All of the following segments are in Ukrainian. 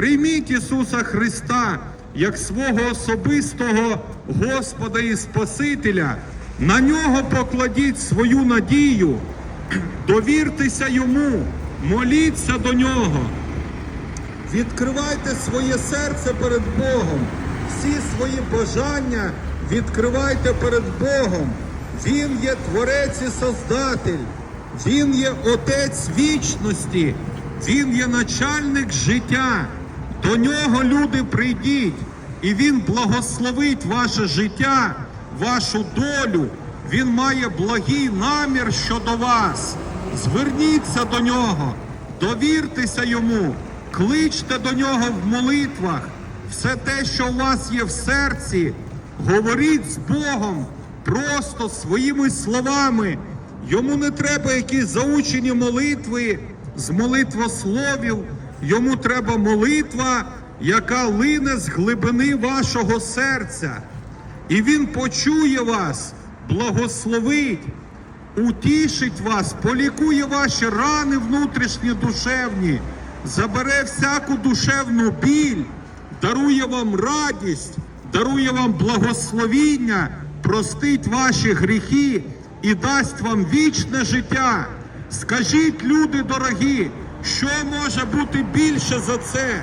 прийміть Ісуса Христа як свого особистого Господа і Спасителя. На нього покладіть свою надію, довіртеся йому, моліться до нього. Відкривайте своє серце перед Богом. Всі свої бажання відкривайте перед Богом. Він є Творець і Создатель. Він є Отець вічності. Він є начальник життя. До нього люди прийдіть, і Він благословить ваше життя, вашу долю. Він має благий намір щодо вас. Зверніться до нього, довіртеся йому, кличте до нього в молитвах. Все те, що у вас є в серці, говоріть з Богом просто своїми словами. Йому не треба якісь заучені молитви з молитвословів. Йому треба молитва, яка лине з глибини вашого серця. І він почує вас, благословить, утішить вас, полікує ваші рани внутрішні душевні, забере всяку душевну біль, дарує вам радість, дарує вам благословіння, простить ваші гріхи і дасть вам вічне життя. Скажіть, люди дорогі, що може бути більше за це?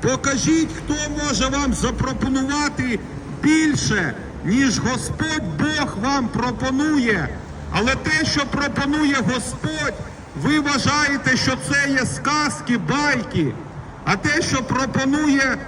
Покажіть, хто може вам запропонувати більше, ніж Господь Бог вам пропонує. Але те, що пропонує Господь, ви вважаєте, що це є сказки, байки. А те, що пропонує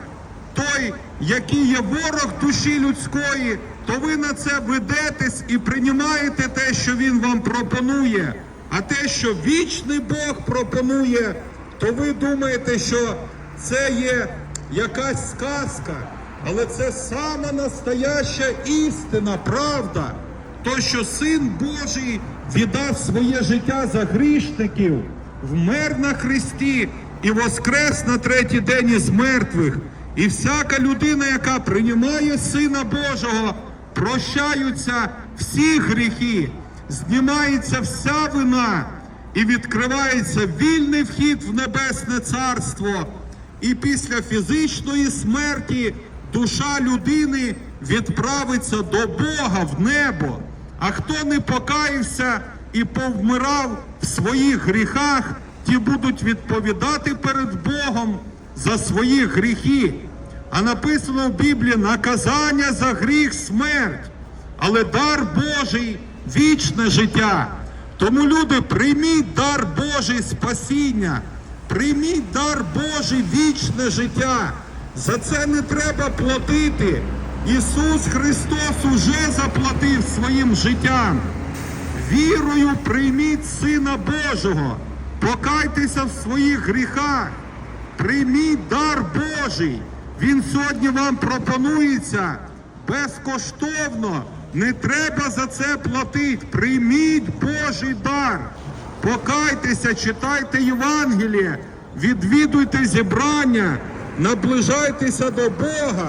той, який є ворог душі людської, то ви на це ведетесь і приймаєте те, що він вам пропонує. А те, що вічний Бог пропонує, то ви думаєте, що це є якась сказка, але це сама настояща істина, правда. То, що Син Божий віддав своє життя за грішників, вмер на Христі і воскрес на третій день із мертвих. І всяка людина, яка приймає Сина Божого, прощаються всі гріхи, знімається вся вина і відкривається вільний вхід в небесне царство. І після фізичної смерті душа людини відправиться до Бога в небо. А хто не покаявся і повмирав в своїх гріхах, ті будуть відповідати перед Богом за свої гріхи. А написано в Біблії наказання за гріх смерть, але дар Божий вічне життя. Тому люди, прийміть дар Божий спасіння, прийміть дар Божий вічне життя. За це не треба платити. Ісус Христос уже заплатив своїм життям. Вірою прийміть Сина Божого, покайтеся в своїх гріхах, прийміть дар Божий. Він сьогодні вам пропонується безкоштовно. Не треба за це платити. Прийміть Божий дар. Покайтеся, читайте Євангеліє, відвідуйте зібрання, наближайтеся до Бога.